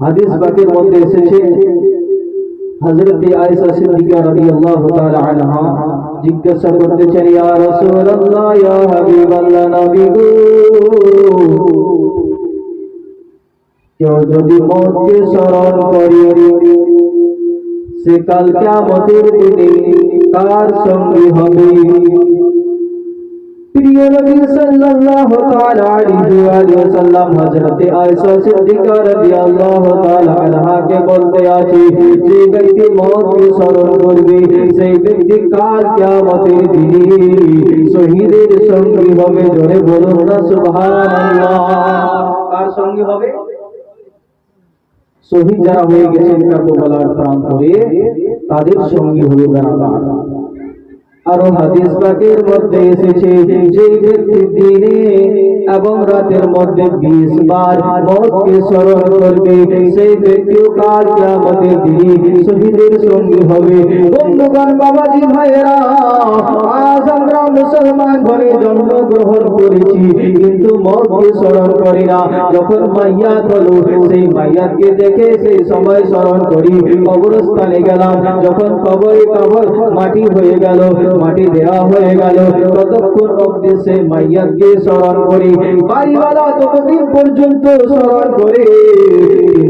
হাদিস বাকের মধ্যে এসেছে হযরত আয়েশা সিদ্দিকা রাদিয়াল্লাহু তাআলা আনহা জিজ্ঞাসা করতেছেন ইয়া রাসূলুল্লাহ ইয়া হাবিবাল্লাহ নবী গো কেউ যদি মৌতকে স্মরণ করে সে কাল কিয়ামতের দিনে কার সঙ্গী হবে প্রিয় নবী সাল্লাল্লাহু তাআলা আলাইহি ওয়া আলিহি ওয়াসাল্লাম হযরত আয়েশা সিদ্দিকা রাদিয়াল্লাহু তাআলা আনহাকে বলতে আছে যে ব্যক্তি মওতকে স্মরণ করবে সেই ব্যক্তি কাল কিয়ামতের দিনে শহীদের সঙ্গী হবে জোরে বলুন না সুবহানাল্লাহ কার সঙ্গী হবে শহীদ যারা হয়ে গেছেন কারবালার প্রান্তরে তাদের সঙ্গী হবে বেড়াবার আরও হাদিস বাগের মধ্যে এসেছে যে ব্যক্তি দিনে এবং রাতের মধ্যে বিশ বার মতকে স্মরণ করবে, সেই ব্যক্তিও কাল কিয়ামতের দিনে শহীদের সঙ্গী হবে। বন্ধুগণ, বাবাজি ভাইয়েরা, আজ মুসলমান ঘরে জন্মগ্রহণ করেছি, কিন্তু মতকে স্মরণ করি না। যখন মাইয়াত হলো সেই মাইয়াতকে দেখে সেই সময় স্মরণ করি। কবরস্থানে গেলাম, যখন কবরে কবর মাটি হয়ে গেল, মাটি দেওয়া হয়ে গেল। ততক্ষণ অব্দি সেই মাইয়াতকে স্মরণ করি। বাড়িওয়ালা ততদিন পর্যন্ত স্মরণ করে।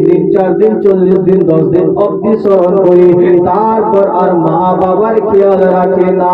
তিন চার দিন, চল্লিশ দিন, দশ দিন অব্দি স্মরণ করি। তারপর আর মা বাবার খেয়াল রাখে না।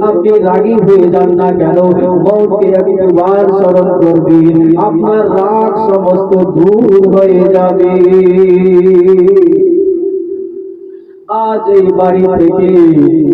আপনি রাগী হয়ে যান না কেন? মৌতকে একবার স্মরণ করবেন আপনার রাগ সমস্ত দূর হয়ে যাবে। আজ এই বাড়ি থেকে